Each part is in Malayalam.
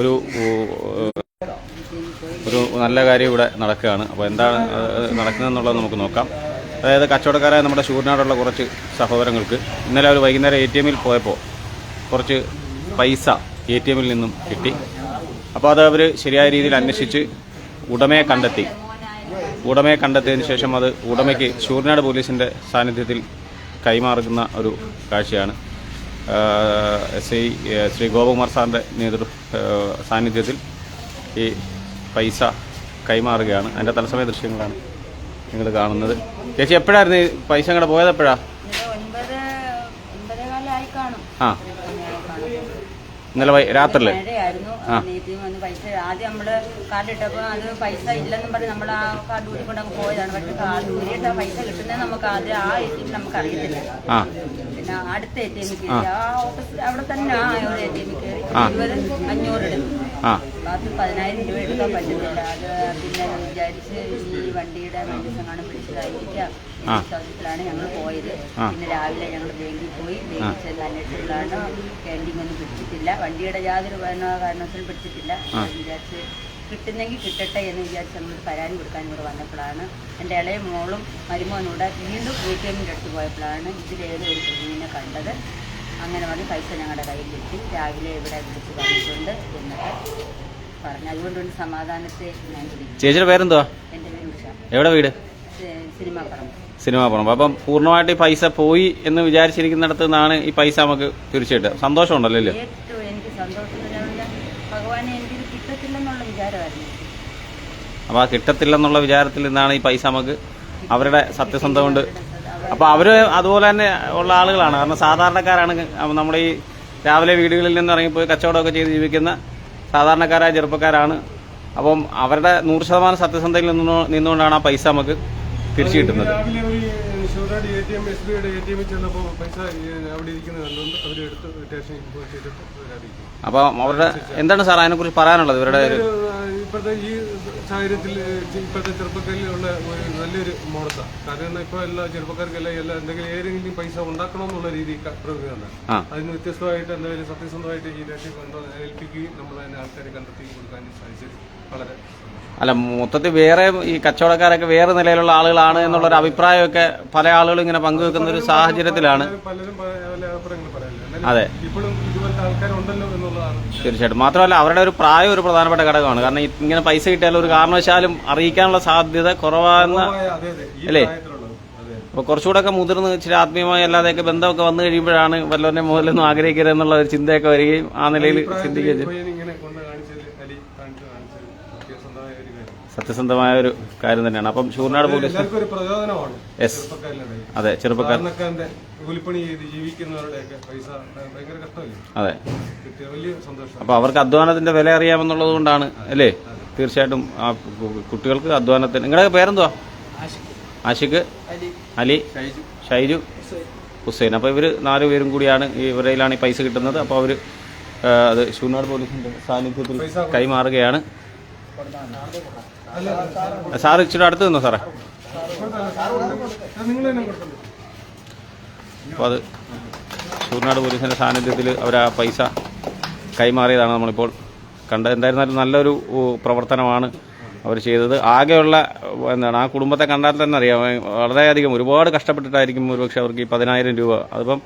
ഒരു ഒരു നല്ല കാര്യം ഇവിടെ നടക്കുകയാണ്. അപ്പോൾ എന്താണ് നടക്കുന്നതെന്നുള്ളത് നമുക്ക് നോക്കാം. അതായത് കച്ചവടക്കാരായ നമ്മുടെ ശൂരനാടുള്ള കുറച്ച് സഹോദരങ്ങൾക്ക് ഇന്നലെ അവർ വൈകുന്നേരം എ ടി എമ്മിൽ പോയപ്പോൾ കുറച്ച് പൈസ എ ടി എമ്മിൽ നിന്നും കിട്ടി. അപ്പോൾ അത് അവർ ശരിയായ രീതിയിൽ അന്വേഷിച്ച് ഉടമയെ കണ്ടെത്തി. ഉടമയെ കണ്ടെത്തിയതിന് ശേഷം അത് ഉടമയ്ക്ക് ശൂരനാട് പോലീസിന്റെ സാന്നിധ്യത്തിൽ കൈമാറുന്ന ഒരു കാഴ്ചയാണ്. എസ് ഐ ശ്രീ ഗോപകുമാർ സാറിന്റെ നേതൃ ഏഹ്, സാന്നിധ്യത്തിൽ ഈ പൈസ കൈമാറുകയാണ്. അതിന്റെ തലസമയ ദൃശ്യങ്ങളാണ് നിങ്ങൾ കാണുന്നത്. ചേച്ചി എപ്പോഴായിരുന്നു ഈ പൈസ അങ്ങോട്ട് പോയത് എപ്പോഴാ? ആ. ഇന്നലെ വൈ ആ. നീതിയും വന്ന് പൈസ ആദ്യം നമ്മൾ കാർഡ് ഇട്ടപ്പോൾ അത് പൈസ ഇല്ലെന്നും പറഞ്ഞ് നമ്മൾ ആ കാർഡ് ഊരി അങ്ങ് പോയതാണ്. പക്ഷെ കാർഡ് ഊരിയിട്ട് ആ പൈസ കിട്ടുന്നത് നമുക്ക് ആദ്യം ആ എ ടി എം നമുക്ക് അറിയത്തില്ല. പിന്നെ അടുത്ത എ ടി എം കയറി ആ ഓഫീസിൽ അവിടെ തന്നെ ആ ഒരു എ ടി എം കയറി. ഇരുപത് അഞ്ഞൂറ് ബാക്കി പതിനായിരം രൂപ എടുക്കാൻ പറ്റുന്നില്ല അത് പിന്നെ വിചാരിച്ച് ഈ വണ്ടിയുടെ മനുഷ്യങ്ങാണ് പിടിച്ചതായിരിക്കാം. വിശ്വാസത്തിലാണ് ഞങ്ങൾ പോയത്. പിന്നെ രാവിലെ ഞങ്ങൾ ബാങ്കിൽ പോയി. ബാങ്കിൽ ചെന്ന് അന്വേഷിച്ചപ്പോഴാണ് ക്യാന്റീൻ ഒന്നും പിടിച്ചിട്ടില്ല. വണ്ടിയുടെ യാതൊരു കാരണ- കാരണവശാലും പിടിച്ചിട്ടില്ല വിചാരിച്ച് കിട്ടുന്നെങ്കിൽ കിട്ടട്ടെ എന്ന് വിചാരിച്ച് നമ്മൾ പരാതി കൊടുക്കാൻ ഇവിടെ വന്നപ്പോഴാണ് എന്റെ ഇളയ മോളും മരുമോനൂടെ വീണ്ടും എ ടി എമ്മിന്റെ അടുത്ത് പോയപ്പോഴാണ് ഇതിലേത് ഒരു കുഞ്ഞിനെ കണ്ടത്. അങ്ങനെ വന്ന് പൈസ ഞങ്ങളുടെ കയ്യിൽ കിട്ടി. രാവിലെ ഇവിടെ വിളിച്ച് പറഞ്ഞിട്ടുണ്ട്. എന്നൊക്കെ പറഞ്ഞു. അതുകൊണ്ട് ഒരു സമാധാനത്തെ ഞാൻ വിളിച്ചു ചേച്ചിയുടെ പേരെന്തുവാ? എന്റെ പേര് ഉഷ. എവിടെ വീട്? സിനിമ പറമ്പ് സിനിമ പറമ്പ് അപ്പം പൂർണമായിട്ട് ഈ പൈസ പോയി എന്ന് വിചാരിച്ചിരിക്കുന്നിടത്ത് നിന്നാണ് ഈ പൈസ നമുക്ക് തീർച്ചയായിട്ടും സന്തോഷമുണ്ടല്ലോ അല്ലേ ഏറ്റവും എനിക്ക് സന്തോഷത്തിലുള്ള ഭഗവാനെ എനിക്കിത് കിട്ടത്തില്ലെന്നുള്ള വിചാരമായിരുന്നു. അപ്പോൾ ആ കിട്ടത്തില്ലെന്നുള്ള വിചാരത്തിൽ നിന്നാണ് ഈ പൈസ നമുക്ക് അവരുടെ സത്യസന്ധത കൊണ്ട് അപ്പോൾ അവർ അതുപോലെ തന്നെ ഉള്ള ആളുകളാണ്. കാരണം സാധാരണക്കാരാണ് നമ്മുടെ ഈ രാവിലെ വീടുകളിൽ നിന്ന് ഇറങ്ങിപ്പോയി കച്ചവടമൊക്കെ ചെയ്ത് ജീവിക്കുന്ന സാധാരണക്കാരായ ചെറുപ്പക്കാരാണ്. അപ്പം അവരുടെ നൂറ് ശതമാനം സത്യസന്ധയിൽ നിന്നു നിന്നുകൊണ്ടാണ് ആ പൈസ നമുക്ക് തിരിച്ചു കിട്ടുന്നത്. രാവിലെ ഒരു ഷൂറാടി എ ടി എം എസ് ബിയുടെ എ ടി എമ്മിൽ ചെന്നപ്പോൾ പൈസ അവിടെ ഇരിക്കുന്നത് കണ്ടുകൊണ്ട് അവരെടുത്ത് സ്റ്റേഷനിൽ പോയി ചെയ്തിട്ട് അവരറിയിക്കും അപ്പം അവരുടെ എന്താണ് സാർ അതിനെക്കുറിച്ച് പറയാനുള്ളത് ഇവരുടെ ഇപ്പോഴത്തെ ഈ സാഹചര്യത്തിൽ ഇപ്പോഴത്തെ ചെറുപ്പക്കാരിലുള്ള ഒരു നല്ലൊരു മോഡത്താണ് കാരണം ഇപ്പോൾ എല്ലാ ചെറുപ്പക്കാർക്കെല്ലാം എല്ലാ എന്തെങ്കിലും ഏതെങ്കിലും പൈസ ഉണ്ടാക്കണമെന്നുള്ള രീതി പ്രവൃത്തിയാണ്. ആ. അതിന് വ്യത്യസ്തമായിട്ട് എന്തെങ്കിലും സത്യസന്ധമായിട്ട് ഈ രാഷ്ട്രീയ ബന്ധം ഏൽപ്പിക്കുകയും നമ്മൾ അതിനെ ആൾക്കാരെ കണ്ടെത്തി കൊടുക്കാനും സാധിച്ചത് വളരെ അല്ല മൊത്തത്തിൽ വേറെ ഈ കച്ചവടക്കാരൊക്കെ വേറെ നിലയിലുള്ള ആളുകളാണ് എന്നുള്ളൊരു അഭിപ്രായമൊക്കെ പല ആളുകളും ഇങ്ങനെ പങ്കുവെക്കുന്ന ഒരു സാഹചര്യത്തിലാണ്. പലരും പല അഭിപ്രായങ്ങൾ പറയാനില്ല എന്നാലും അതെ ഇപ്പോഴും ആൾക്കാരുണ്ടല്ലോ എന്നുള്ളതാണ് തീർച്ചയായിട്ടും. മാത്രമല്ല അവരുടെ ഒരു പ്രായം ഒരു പ്രധാനപ്പെട്ട ഘടകമാണ്. കാരണം ഇങ്ങനെ പൈസ കിട്ടിയാൽ ഒരു കാരണവശാലും അറിയിക്കാനുള്ള സാധ്യത കുറവാകുന്ന അല്ലേ? അപ്പൊ കുറച്ചുകൂടെ ഒക്കെ മുതിർന്ന് ഇച്ചിരി ആത്മീയമായി അല്ലാതെയൊക്കെ ബന്ധമൊക്കെ വന്നു കഴിയുമ്പോഴാണ് വല്ലവരുടെ മുതലൊന്നും ആഗ്രഹിക്കരുതെന്നുള്ള ഒരു ചിന്തയൊക്കെ വരികയും ആ നിലയിൽ ചിന്തിക്കുകയും ചെയ്യും പയ്യൻ ഇങ്ങനെ കൊണ്ട് കാണിച്ചത് അലി കാണിച്ച് കാണിച്ചത് സത്യസന്ധമായ ഒരു കാര്യം സത്യസന്ധമായ ഒരു കാര്യം തന്നെയാണ്. അപ്പം ശൂർനാട് പോലീസ് ഒരു പ്രചോദനമാണ് Yes. അതെ ചെറുപ്പക്കാർ കൂലിപ്പണി ചെയ്ത് ജീവിക്കുന്നവരുടെയൊക്കെ പൈസ ഭയങ്കര കഷ്ടമല്ലേ? അതെ. അപ്പൊ വലിയ സന്തോഷം അപ്പോൾ അവർക്ക് അധ്വാനത്തിന്റെ വില അറിയാമെന്നുള്ളത് കൊണ്ടാണ് അല്ലേ? തീർച്ചയായിട്ടും ആ കുട്ടികൾക്ക് അധ്വാനത്തിന് നിങ്ങളുടെ പേരെന്തുവാ? ആഷിഖ് അലി. ഷൈജു. ഹുസൈൻ. അപ്പോൾ ഇവർ നാലു പേരും കൂടിയാണ് ഈ ഇവരയിലാണ് ഈ പൈസ കിട്ടുന്നത്. അപ്പോൾ അവർ അത് ഷൂർനാട് പോലീസിന്റെ സാന്നിധ്യത്തിൽ കൈമാറുകയാണ്. സാർ ഇച്ചിരി അടുത്ത് നിന്നോ സാറേ. അപ്പോൾ അത് ശൂർനാട് പോലീസിന്റെ സാന്നിധ്യത്തിൽ അവർ ആ പൈസ കൈമാറിയതാണ് നമ്മളിപ്പോൾ കണ്ട. എന്തായിരുന്നാലും നല്ലൊരു പ്രവർത്തനമാണ് അവർ ചെയ്തത്. ആകെയുള്ള എന്താണ് ആ കുടുംബത്തെ കണ്ടാൽ തന്നെ അറിയാം. വളരെയധികം ഒരുപാട് കഷ്ടപ്പെട്ടിട്ടായിരിക്കും ഒരുപക്ഷെ അവർക്ക് ഈ പതിനായിരം രൂപ. അതിപ്പം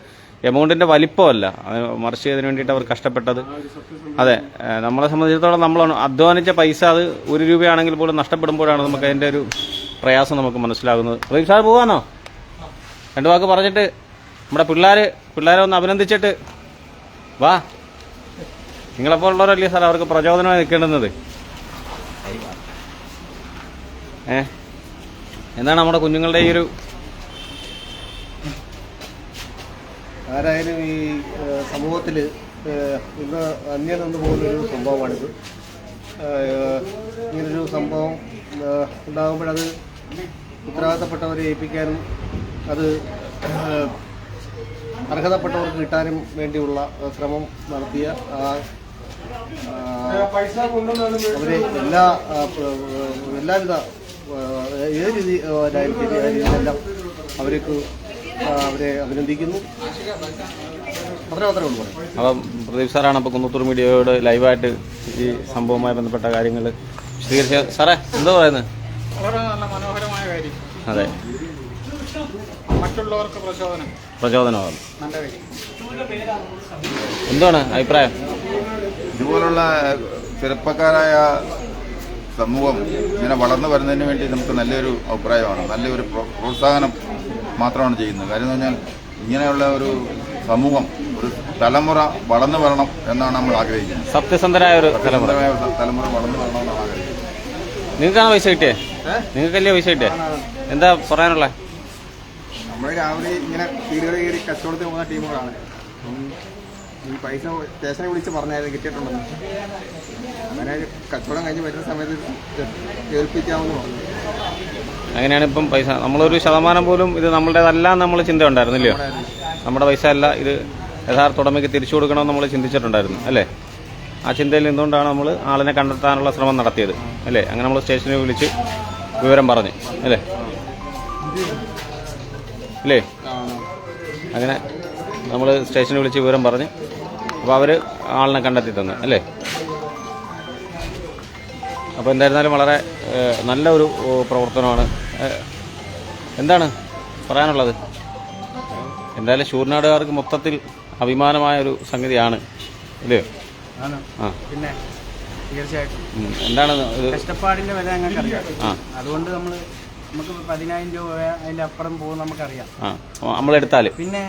എമൗണ്ടിന്റെ വലിപ്പമല്ല. മറിച്ച് അതിന് വേണ്ടിയിട്ട് അവർ കഷ്ടപ്പെട്ടത്. അതെ നമ്മളെ സംബന്ധിച്ചിടത്തോളം നമ്മൾ അധ്വാനിച്ച പൈസ അത് ഒരു രൂപയാണെങ്കിൽ പോലും നഷ്ടപ്പെടുമ്പോഴാണ് നമുക്ക് അതിന്റെ ഒരു പ്രയാസം നമുക്ക് മനസ്സിലാകുന്നത്. റീം സാർ പോവാന്നോ? രണ്ടു വാക്ക് പറഞ്ഞിട്ട് നമ്മുടെ പിള്ളേർ പിള്ളേരെ ഒന്ന് അഭിനന്ദിച്ചിട്ട് വാ. നിങ്ങളെപ്പോലുള്ളവരല്ലേ സാർ അവർക്ക് പ്രചോദനമായി നിൽക്കേണ്ടുന്നത്? ഏ? എന്താണ് നമ്മുടെ കുഞ്ഞുങ്ങളുടെ ഈ ഒരു ആരായാലും ഈ സമൂഹത്തിൽ ഇന്ന് അന്യം നിന്ന് പോകുന്നൊരു സംഭവമാണിത്. ഇങ്ങനൊരു സംഭവം ഉണ്ടാകുമ്പോഴത് ഉത്തരവാദിത്തപ്പെട്ടവരെ ഏൽപ്പിക്കാനും അത് അർഹതപ്പെട്ടവർക്ക് കിട്ടാനും വേണ്ടിയുള്ള ശ്രമം നടത്തിയ അവരെ എല്ലാ എല്ലാവിധ ഏത് രീതി ആയിരിക്കും അവർക്ക് അവരെ അഭിനന്ദിക്കുന്നു. അപ്പം പ്രദീപ് സാറാണ് അപ്പോൾ കുന്നത്തൂർ മീഡിയയോട് ലൈവായിട്ട് ഈ സംഭവവുമായി ബന്ധപ്പെട്ട കാര്യങ്ങൾ വിശദീകരിച്ച സാറേ എന്താ പറയുന്നത്? വളരെ നല്ല മനോഹരമായ കാര്യം. അതെ. മറ്റുള്ളവർക്ക് പ്രചോദനം. പ്രചോദനമാണ്. എന്താണ് അഭിപ്രായം? ഇതുപോലുള്ള ചെറുപ്പക്കാരായ സമൂഹം ഇങ്ങനെ വളർന്നു വരുന്നതിന് വേണ്ടി നമുക്ക് നല്ലൊരു അഭിപ്രായമാണ് നല്ലൊരു പ്രോ- പ്രോത്സാഹനം മാത്രമാണ് ചെയ്യുന്നത്. കാര്യം എന്ന് പറഞ്ഞാൽ ഇങ്ങനെയുള്ള ഒരു സമൂഹം ഒരു തലമുറ വളർന്നു വരണം എന്നാണ് നമ്മൾ ആഗ്രഹിക്കുന്നത്. സത്യസന്ധരായ ഒരു തലമുറ. തലമുറ വളർന്നു വരണമെന്നാണ് ആഗ്രഹിക്കുന്നത്. നിങ്ങൾക്കാണ് പൈസ കിട്ടിയേ? നിങ്ങൾക്കല്ലേ പൈസ കിട്ടിയേ? എന്താ പറയാനുള്ള? നമ്മൾ രാവിലെ ഇങ്ങനെ വീടുകളിൽ കയറി കച്ചവടത്തിൽ പോകുന്ന ടീമുകളാണ്. ഈ പൈസ സ്റ്റേഷനെ വിളിച്ച് പറഞ്ഞായിരുന്നു കിട്ടിയിട്ടുണ്ടെന്ന്. അങ്ങനെ കച്ചവടം കഴിഞ്ഞ് വരുന്ന സമയത്ത് ഏൽപ്പിക്കാമെന്ന് പറഞ്ഞു. അങ്ങനെയാണ് ഇപ്പം പൈസ. നമ്മളൊരു ശതമാനം പോലും ഇത് നമ്മളുടേതല്ല നമ്മൾ ചിന്ത ഉണ്ടായിരുന്നില്ലയോ നമ്മുടെ പൈസ അല്ല ഇത് യഥാർത്ഥ ഉടമയ്ക്ക് തിരിച്ചു കൊടുക്കണമെന്ന് നമ്മൾ ചിന്തിച്ചിട്ടുണ്ടായിരുന്നു അല്ലേ? ആ ചിന്തയിൽ നിന്നുകൊണ്ടാണ് നമ്മൾ ആളിനെ കണ്ടെത്താനുള്ള ശ്രമം നടത്തിയത് അല്ലേ? അങ്ങനെ നമ്മൾ സ്റ്റേഷനിൽ വിളിച്ച് വിവരം പറഞ്ഞു അല്ലേ? അല്ലേ? അങ്ങനെ നമ്മൾ സ്റ്റേഷനിൽ വിളിച്ച് വിവരം പറഞ്ഞ് അപ്പോൾ അവർ ആളിനെ കണ്ടെത്തി തന്നു അല്ലേ? അപ്പോൾ എന്തായിരുന്നാലും വളരെ നല്ല ഒരു പ്രവർത്തനമാണ് എന്താണ് പറയാനുള്ളത്? എന്തായാലും ശൂർനാടുകാർക്ക് മൊത്തത്തിൽ അഭിമാനമായ ഒരു സംഗതിയാണ് ഇല്ലേ? ആ. പിന്നെ തീർച്ചയായിട്ടും. എന്താണ് കഷ്ടപ്പാടിന്റെ വില ഞങ്ങൾക്ക് അറിയാം. അതുകൊണ്ട് നമ്മൾ നമുക്ക് പതിനായിരം രൂപ അതിന്റെ അപ്പുറം പോകും നമുക്കറിയാം. നമ്മൾ നമ്മളെടുത്താൽ പിന്നെ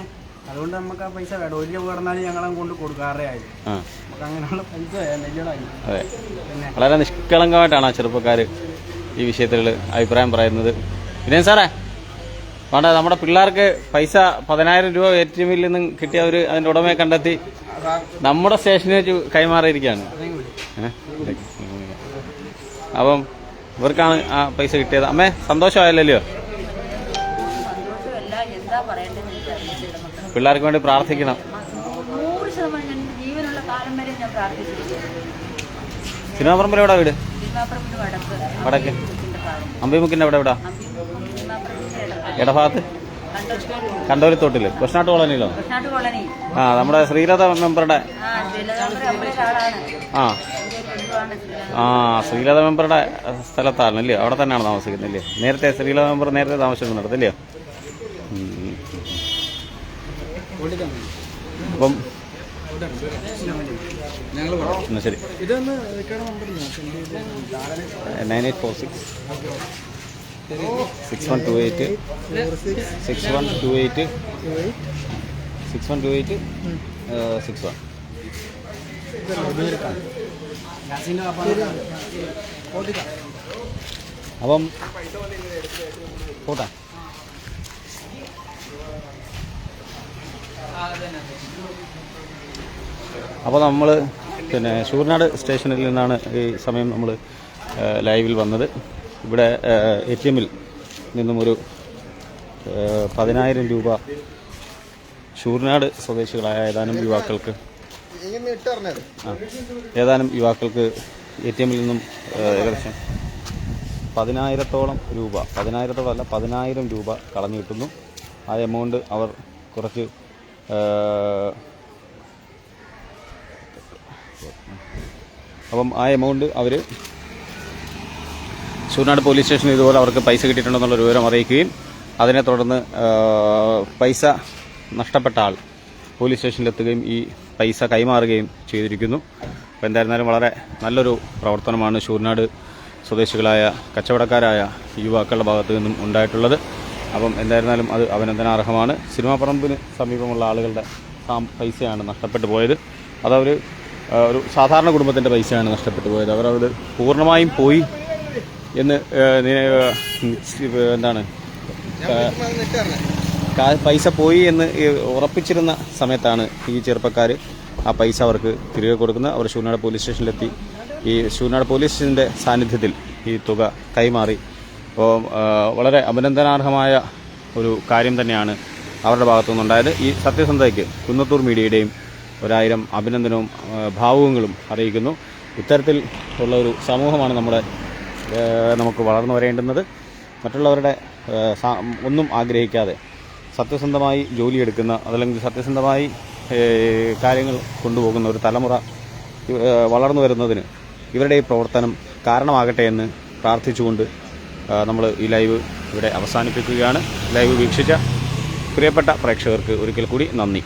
അതുകൊണ്ട് നമുക്ക് ആ പൈസ വേണം ഒരു രൂപ കിടന്നാലും ഞങ്ങളെ കൊണ്ട് കൊടുക്കാറേ ആയി. നമുക്ക് അങ്ങനെയുള്ള പൈസ വളരെ നിഷ്കളങ്കമായിട്ടാണ് ആ ചെറുപ്പക്കാർ ഈ വിഷയത്തിൽ അഭിപ്രായം പറയുന്നത്. പിന്നെ സാറേ വേണ്ട നമ്മുടെ പിള്ളേർക്ക് പൈസ പതിനായിരം രൂപ എ ടി എമ്മിൽ നിന്നും കിട്ടിയ അവർ അതിന്റെ ഉടമയെ കണ്ടെത്തി നമ്മുടെ സ്റ്റേഷനിൽ വെച്ച് കൈമാറിയിരിക്കുകയാണ്. അപ്പം ഇവർക്കാണ് ആ പൈസ കിട്ടിയത്. അമ്മേ സന്തോഷമായല്ലോ പിള്ളേർക്ക് വേണ്ടി പ്രാർത്ഥിക്കണം. പറമ്പിൽ എവിടെ വീട്? വടക്ക്. അമ്പിമുക്കിന്റെ അവിടെ എവിടാ? ഇടഭാഗത്ത് കണ്ടോട്ട് കണ്ടോലിത്തോട്ടിൽ. കൃഷ്ണാട്ട് കോളനിയിലോ? ആ നമ്മുടെ ശ്രീലത മെമ്പറുടെ ആ ആ. ശ്രീലത മെമ്പറുടെ സ്ഥലത്താണ് അല്ലേ അവിടെ തന്നെയാണ് താമസിക്കുന്നത് അല്ലേ നേരത്തെ ശ്രീലത മെമ്പർ നേരത്തെ ഉം. അപ്പം എന്നാ ശരി nine eight four six. Six one two eight. Six one two eight. Six one two eight. Six one. അപ്പം പോട്ടെ. അപ്പോൾ നമ്മൾ പിന്നെ ശൂർനാട് സ്റ്റേഷനിൽ നിന്നാണ് ഈ സമയം നമ്മൾ ലൈവിൽ വന്നത്. ഇവിടെ എ ടി എമ്മിൽ നിന്നും ഒരു പതിനായിരം രൂപ ശൂർനാട് സ്വദേശികളായ ഏതാനും യുവാക്കൾക്ക് ഏതാനും യുവാക്കൾക്ക് എ ടി എമ്മിൽ നിന്നും ഏകദേശം പതിനായിരത്തോളം രൂപ പതിനായിരത്തോളം അല്ല പതിനായിരം രൂപ കളഞ്ഞു കിട്ടുന്നു. ആ എമൗണ്ട് അവർ കുറച്ച് അപ്പം ആ എമൗണ്ട് അവർ ചൂർനാട് പോലീസ് സ്റ്റേഷനിൽ ഇതുപോലെ അവർക്ക് പൈസ കിട്ടിയിട്ടുണ്ടെന്നുള്ള വിവരം അറിയിക്കുകയും അതിനെ തുടർന്ന് പൈസ നഷ്ടപ്പെട്ട ആൾ പോലീസ് സ്റ്റേഷനിലെത്തുകയും ഈ പൈസ കൈമാറുകയും ചെയ്തിരിക്കുന്നു. അപ്പോൾ എന്തായിരുന്നാലും വളരെ നല്ലൊരു പ്രവർത്തനമാണ് ശൂർനാട് സ്വദേശികളായ കച്ചവടക്കാരായ യുവാക്കളുടെ ഭാഗത്തു നിന്നും ഉണ്ടായിട്ടുള്ളത്. അപ്പം എന്തായിരുന്നാലും അത് അഭിനന്ദനാർഹമാണ്. സിനിമാ പറമ്പിന് സമീപമുള്ള ആളുകളുടെ പൈസയാണ് നഷ്ടപ്പെട്ടു പോയത്. അതവർ ഒരു സാധാരണ കുടുംബത്തിന്റെ പൈസയാണ് നഷ്ടപ്പെട്ടു പോയത്. അവർ അത് പൂർണമായും പോയി എന്ന് എന്താണ്? പൈസ പോയി എന്ന് ഉറപ്പിച്ചിരുന്ന സമയത്താണ് ഈ ചെറുപ്പക്കാർ ആ പൈസ അവർക്ക് തിരികെ കൊടുക്കുന്നത്. അവർ ശൂനാട് പോലീസ് സ്റ്റേഷനിലെത്തി. ഈ ശൂനാട് സ്റ്റേഷന്റെ സാന്നിധ്യത്തിൽ ഈ തുക കൈമാറി. അപ്പോൾ വളരെ അഭിനന്ദനാർഹമായ ഒരു കാര്യം തന്നെയാണ് അവരുടെ ഭാഗത്തു നിന്നുണ്ടായത് ഈ സത്യസന്ധതയ്ക്ക് കുന്നത്തൂർ മീഡിയയുടെയും ഒരായിരം അഭിനന്ദനവും ഭാവുകങ്ങളും അറിയിക്കുന്നു. ഇത്തരത്തിൽ ഉള്ള ഒരു സമൂഹമാണ് നമ്മുടെ നമുക്ക് വളർന്നു വരേണ്ടുന്നത്. മറ്റുള്ളവരുടെ ഒന്നും ആഗ്രഹിക്കാതെ സത്യസന്ധമായി ജോലിയെടുക്കുന്ന അതല്ലെങ്കിൽ സത്യസന്ധമായി കാര്യങ്ങൾ കൊണ്ടുപോകുന്ന ഒരു തലമുറ വളർന്നു വരുന്നതിന് ഇവരുടെ ഈ പ്രവർത്തനം കാരണമാകട്ടെ എന്ന് പ്രാർത്ഥിച്ചുകൊണ്ട് നമ്മൾ ഈ ലൈവ് ഇവിടെ അവസാനിപ്പിക്കുകയാണ്. ലൈവ് വീക്ഷിച്ച പ്രിയപ്പെട്ട പ്രേക്ഷകർക്ക് ഒരിക്കൽ കൂടി നന്ദി.